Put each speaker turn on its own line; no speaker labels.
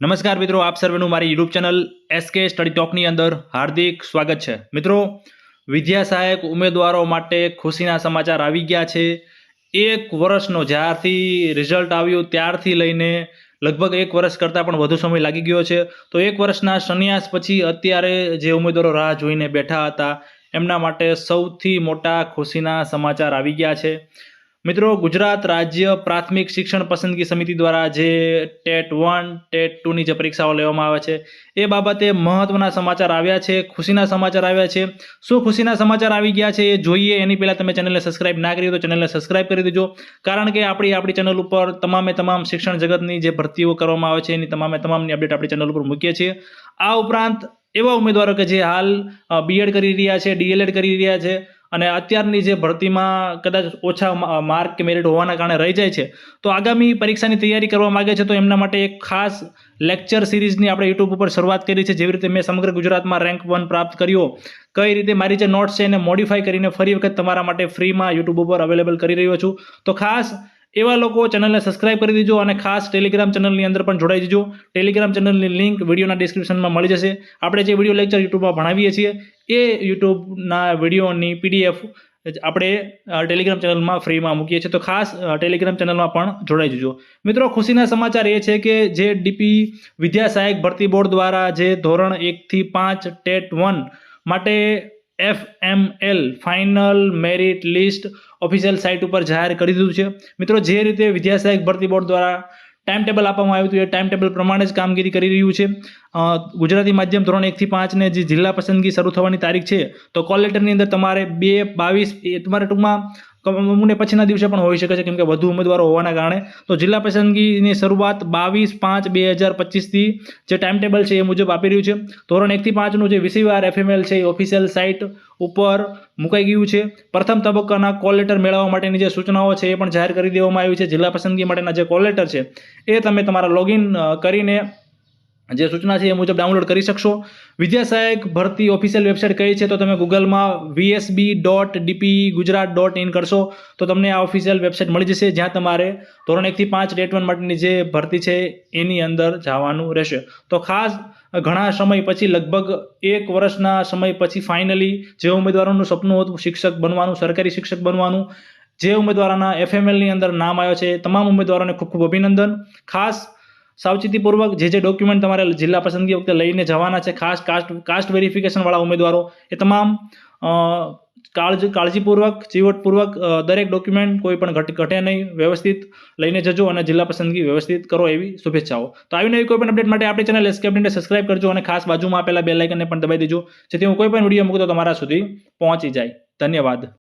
નમસ્કાર મિત્રો, આપ સર્વેનું મારી યુટ્યુબ ચેનલ એસકે સ્ટડી ટોકની અંદર હાર્દિક સ્વાગત છે. મિત્રો, વિદ્યા સહાયક ઉમેદવારો માટે ખુશીના સમાચાર આવી ગયા છે. એક વર્ષનો જ્યારથી રિઝલ્ટ આવ્યું, ત્યારથી લઈને લગભગ એક વર્ષ કરતાં પણ વધુ સમય લાગી ગયો છે. તો એક વર્ષના સંન્યાસ પછી અત્યારે જે ઉમેદવારો રાહ જોઈને બેઠા હતા, એમના માટે સૌથી મોટા ખુશીના સમાચાર આવી ગયા છે. મિત્રો, ગુજરાત રાજ્ય પ્રાથમિક શિક્ષણ પસંદગી સમિતિ દ્વારા જે ટેટ વન, ટેટ ટુની જે પરીક્ષાઓ લેવામાં આવે છે, એ બાબતે મહત્વના સમાચાર આવ્યા છે, ખુશીના સમાચાર આવ્યા છે. શું ખુશીના સમાચાર આવી ગયા છે એ જોઈએ. એની પહેલાં તમે ચેનલને સબસ્ક્રાઇબ ના કરી તો ચેનલને સબસ્ક્રાઇબ કરી દેજો. કારણ કે આપણી આપણી ચેનલ ઉપર તમામે તમામ શિક્ષણ જગતની જે ભરતીઓ કરવામાં આવે છે, એની તમામે તમામની અપડેટ આપણી ચેનલ ઉપર મૂકીએ છીએ. આ ઉપરાંત એવા ઉમેદવારો કે જે હાલ બીએડ કરી રહ્યા છે ડીએલએડ કરી રહ્યા છે. અને અત્યારની જે ભરતીમાં કદાચ ઓછા માર્ક કે મેરિટ હોવાના કારણે રહી જાય છે, તો આગામી પરીક્ષાની તૈયારી કરવા માગે છે, તો એમના માટે એક ખાસ લેક્ચર સિરીઝની આપણે યુટ્યુબ ઉપર શરૂઆત કરી છે, જેવી રીતે મેં સમગ્ર ગુજરાતમાં રેન્ક વન પ્રાપ્ત કર્યો, કઈ રીતે મારી જે નોટ્સ છે એને મોડિફાઈ કરીને ફરી વખત તમારા માટે ફ્રીમાં યુટ્યુબ ઉપર અવેલેબલ કરી રહ્યો છું. તો ખાસ એવા લોકો ચેનલને સબસ્ક્રાઇબ કરી દેજો અને ખાસ ટેલિગ્રામ ચેનલની અંદર પણ જોડાઈ જજો. ટેલિગ્રામ ચેનલની લિંક વિડીયોના ડિસ્ક્રિપ્શનમાં મળી જશે. આપણે જે વીડિયો લેક્ચર યુટ્યુબમાં ભણાવીએ છીએ, એ યુટ્યુબના વિડીયોની પીડીએફ આપણે ટેલિગ્રામ ચેનલમાં ફ્રીમાં મૂકીએ છીએ. તો ખાસ ટેલિગ્રામ ચેનલમાં પણ જોડાઈ જજો. મિત્રો, ખુશીના સમાચાર એ છે કે જે ડીપી વિદ્યા સહાયક ભરતી બોર્ડ દ્વારા જે ધોરણ એકથી પાંચ ટેટ વન માટે F M L final merit list official site ઉપર જાહેર કરી દીધું છે. મિત્રો, જે રીતે વિદ્યાસહાયક ભરતી બોર્ડ દ્વારા ટાઈમ ટેબલ આપવામાં આવ્યું હતું, એ ટાઈમ ટેબલ પ્રમાણે જ કામગીરી કરી રહ્યું છે. ગુજરાતી માધ્યમ ધોરણ એકથી પાંચને જે જિલ્લા પસંદગી શરૂ થવાની તારીખ છે, તો કોલ લેટરની અંદર તમારે બે બાવીસ તમારે ટૂંકમાં અમુકને પછીના દિવસે પણ હોઈ શકે છે કેમ કે વધુ ઉમેદવારો હોવાના કારણે. તો જિલ્લા પસંદગીની શરૂઆત બાવીસ પાંચ બે હજાર પચીસથી જે ટાઈમ ટેબલ છે એ મુજબ આપી રહ્યું છે. ધોરણ એકથી પાંચનું જે વિસીવાર એફએમએલ છે એ ઓફિશિયલ સાઇટ ઉપર મુકાઈ ગયું છે. પ્રથમ તબક્કાના કોલ લેટર મેળવવા માટેની જે સૂચનાઓ છે એ પણ જાહેર કરી દેવામાં આવી છે. જિલ્લા પસંદગી માટેના જે કોલ લેટર છે એ તમે તમારા લોગિન કરીને જે સૂચના છે એ મુજબ ડાઉનલોડ કરી શકશો. વિદ્યા સહાયક ભરતી ઓફિશિયલ વેબસાઇટ કઈ છે તો તમે ગૂગલમાં VSB dot DP Gujarat dot in કરશો તો તમને આ ઓફિશિયલ વેબસાઇટ મળી જશે જ્યાં તમારે ધોરણ એકથી પાંચ ડેટ વન માટેની જે ભરતી છે એની અંદર જવાનું રહેશે. તો ખાસ ઘણા સમય પછી લગભગ એક વર્ષના સમય પછી ફાઇનલી જે ઉમેદવારોનું સપનું હતું શિક્ષક બનવાનું, સરકારી શિક્ષક બનવાનું, જે ઉમેદવારોના એફએમએલની અંદર નામ આવ્યો છે તમામ ઉમેદવારોને ખૂબ ખૂબ અભિનંદન. ખાસ સાવચેતીપૂર્વક જે જે ડોક્યુમેન્ટ તમારે જિલ્લા પસંદગી વખતે લઈને જવાના છે, ખાસ કાસ્ટ કાસ્ટ વેરિફિકેશનવાળા ઉમેદવારો, એ તમામ કાળજી, કાળજીપૂર્વક ચીવટપૂર્વક દરેક ડોક્યુમેન્ટ કોઈ પણ ઘટ, ઘટે નહીં, વ્યવસ્થિત લઈને જજો અને જિલ્લા પસંદગી વ્યવસ્થિત કરો એવી શુભેચ્છાઓ. તો આવી નવી કોઈ પણ અપડેટ માટે આપણી ચેનલ એસકે અપડેટને સબસ્ક્રાઇબ કરજો અને ખાસ બાજુમાં આપેલા બે આઇકનને પણ દબાઈ દેજો, જેથી હું કોઈ પણ વીડિયો મૂકું તમારા સુધી પહોંચી જાય. ધન્યવાદ.